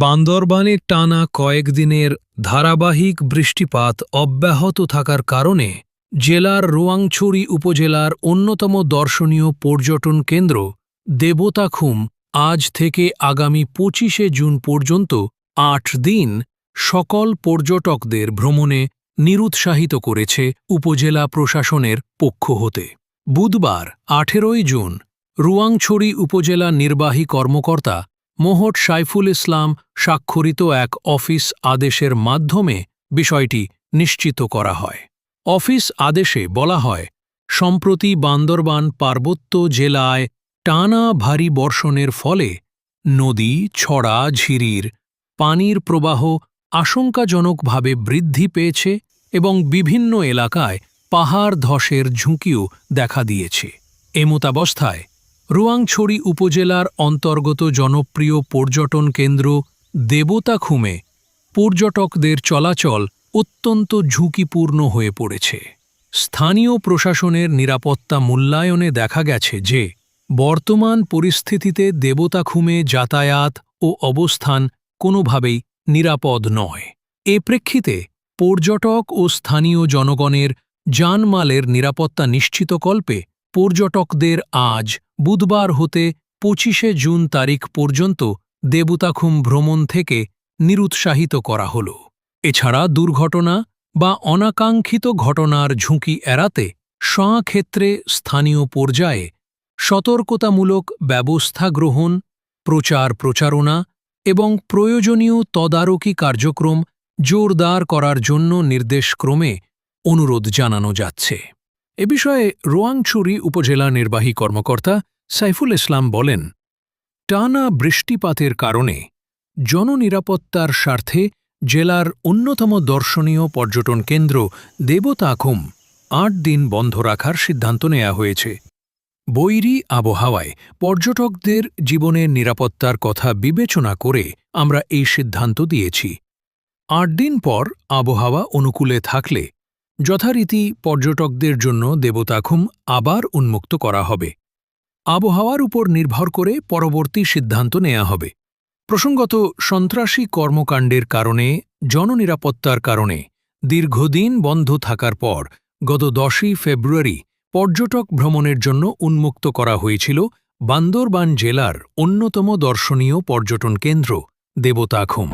বান্দরবানে টানা কয়েকদিনের ধারাবাহিক বৃষ্টিপাত অব্যাহত থাকার কারণে জেলার রোয়াংছড়ি উপজেলার অন্যতম দর্শনীয় পর্যটন কেন্দ্র দেবতাখুম আজ থেকে আগামী পঁচিশে জুন পর্যন্ত আট দিন সকল পর্যটকদের ভ্রমণে নিরুৎসাহিত করেছে উপজেলা প্রশাসনের পক্ষ হতে। বুধবার আঠেরোই জুন রুয়াংছড়ি উপজেলা নির্বাহী কর্মকর্তা মোহট সাইফুল ইসলাম স্বাক্ষরিত এক অফিস আদেশের মাধ্যমে বিষয়টি নিশ্চিত করা হয়। অফিস আদেশে বলা হয়, সম্প্রতি বান্দরবান পার্বত্য জেলায় টানা ভারী বর্ষণের ফলে নদী, ছড়া, ঝিরির পানির প্রবাহ আশঙ্কাজনকভাবে বৃদ্ধি পেয়েছে এবং বিভিন্ন এলাকায় পাহাড় ধসের ঝুঁকিও দেখা দিয়েছে। এমতাবস্থায় রুয়াংছড়ি উপজেলার অন্তর্গত জনপ্রিয় পর্যটন কেন্দ্র দেবতাখুমে পর্যটকদের চলাচল অত্যন্ত ঝুঁকিপূর্ণ হয়ে পড়েছে। স্থানীয় প্রশাসনের নিরাপত্তা মূল্যায়নে দেখা গেছে যে, বর্তমান পরিস্থিতিতে দেবতাখুমে যাতায়াত ও অবস্থান কোনোভাবেই নিরাপদ নয়। এ প্রেক্ষিতে পর্যটক ও স্থানীয় জনগণের জানমালের নিরাপত্তা নিশ্চিতকল্পে পর্যটকদের আজ বুধবার হতে পঁচিশে জুন তারিখ পর্যন্ত দেবতাখুম ভ্রমণ থেকে নিরুৎসাহিত করা হল। এছাড়া দুর্ঘটনা বা অনাকাঙ্ক্ষিত ঘটনার ঝুঁকি এড়াতে ক্ষেত্রে স্থানীয় পর্যায়ে সতর্কতামূলক ব্যবস্থা গ্রহণ, প্রচার প্রচারণা এবং প্রয়োজনীয় তদারকি কার্যক্রম জোরদার করার জন্য নির্দেশক্রমে অনুরোধ জানানো যাচ্ছে। এ বিষয়ে রোয়াংছড়ি উপজেলা নির্বাহী কর্মকর্তা সাইফুল ইসলাম বলেন, টানা বৃষ্টিপাতের কারণে জননিরাপত্তার স্বার্থে জেলার অন্যতম দর্শনীয় পর্যটন কেন্দ্র দেবতাখুম আট দিন বন্ধ রাখার সিদ্ধান্ত নেওয়া হয়েছে। বৈরী আবহাওয়ায় পর্যটকদের জীবনের নিরাপত্তার কথা বিবেচনা করে আমরা এই সিদ্ধান্ত দিয়েছি। আট দিন পর আবহাওয়া অনুকূলে থাকলে যথারীতি পর্যটকদের জন্য দেবতাখুম আবার উন্মুক্ত করা হবে। আবহাওয়ার উপর নির্ভর করে পরবর্তী সিদ্ধান্ত নেওয়া হবে। প্রসঙ্গত, সন্ত্রাসী কর্মকাণ্ডের কারণে, জননিরাপত্তার কারণে দীর্ঘদিন বন্ধ থাকার পর গত দশই ফেব্রুয়ারি পর্যটক ভ্রমণের জন্য উন্মুক্ত করা হয়েছিল বান্দরবান জেলার অন্যতম দর্শনীয় পর্যটন কেন্দ্র, দেবতাখুম।